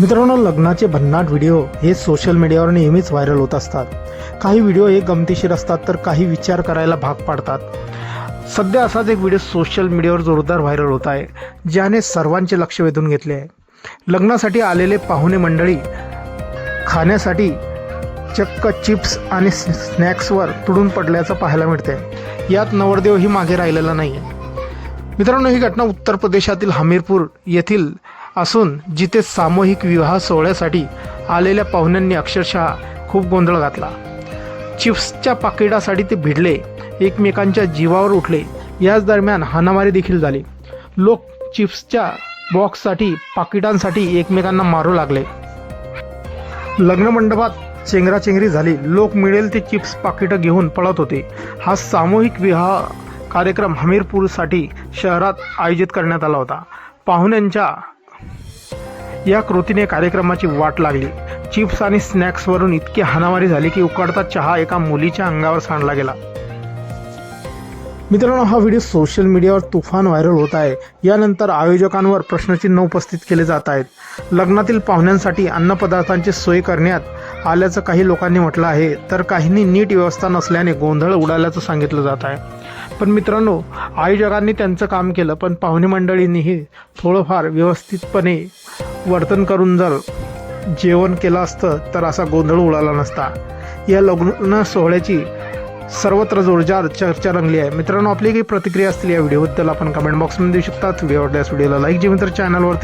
मित्रांनो लग्नाचे भन्नाट व्हिडिओ हे सोशल मीडियावर नेहमीच व्हायरल होत असतात. काही व्हिडिओ हे गमतीशीर असतात तर काही विचार करायला भाग पाडतात. सध्या असाच एक व्हिडिओ सोशल मीडियावर जोरदार व्हायरल होत आहे ज्याने सर्वांचे लक्ष वेधून घेतले आहे. लग्नासाठी आलेले पाहुणे मंडळी खाण्यासाठी चक्क चिप्स आणि स्नॅक्सवर तुडून पडल्याचं पाहायला मिळते यात नवरदेवही मागे राहिलेला नाही आहे मित्रांनो ही घटना उत्तर प्रदेशातील हमीरपूर येथील असून जिथे सामूहिक विवाह सोहळ्यासाठी आलेल्या पाहुण्यांनी अक्षरशः खूप गोंधळ घातला. चिप्सच्या पाकिटासाठी ते भिडले एकमेकांच्या जीवावर उठले. याच दरम्यान हाणामारी देखील झाली. लोक चिप्सच्या बॉक्ससाठी पाकिटांसाठी एकमेकांना मारू लागले. लग्नमंडपात चेंगराचेंगरी झाली. लोक मिळेल ते चिप्स पाकिटं घेऊन पळत होते. हा सामूहिक विवाह कार्यक्रम हमीरपूरसाठी शहरात आयोजित करण्यात आला होता. पाहुण्यांच्या या कृतीने कार्यक्रमाची वाट लागली. चिप्स आणि स्नॅक्सवरून इतकी हानामारी झाली की उकडता चहा एका मुलीच्या अंगावर सांडला गेला. मित्रांनो हा व्हिडिओ सोशल मीडियावर तुफान व्हायरल होत आहे. यानंतर आयोजकांवर प्रश्नचिन्ह उपस्थित केले जात आहेत. लग्नातील पाहुण्यांसाठी अन्नपदार्थांची सोय करण्यात आल्याचं काही लोकांनी म्हटलं आहे तर काहींनी नीट व्यवस्था नसल्याने गोंधळ उडाल्याचं सांगितलं जात आहे. पण मित्रांनो आयोजकांनी त्यांचं काम केलं पण पाहुणे मंडळींनीही थोडंफार व्यवस्थितपणे वर्तन करून जर जेवण केलं असतं तर असा गोंधळ उडाला नसता. या लग्न सोहळ्याची सर्वत्र जोरदार चर्चा रंगली आहे. मित्रांनो आपली काही प्रतिक्रिया असतील या व्हिडिओबद्दल आपण कमेंट बॉक्समध्ये देऊ शकतात. व्हिडिओ आवडल्यास व्हिडिओला लाईक जे मित्र चॅनलवरती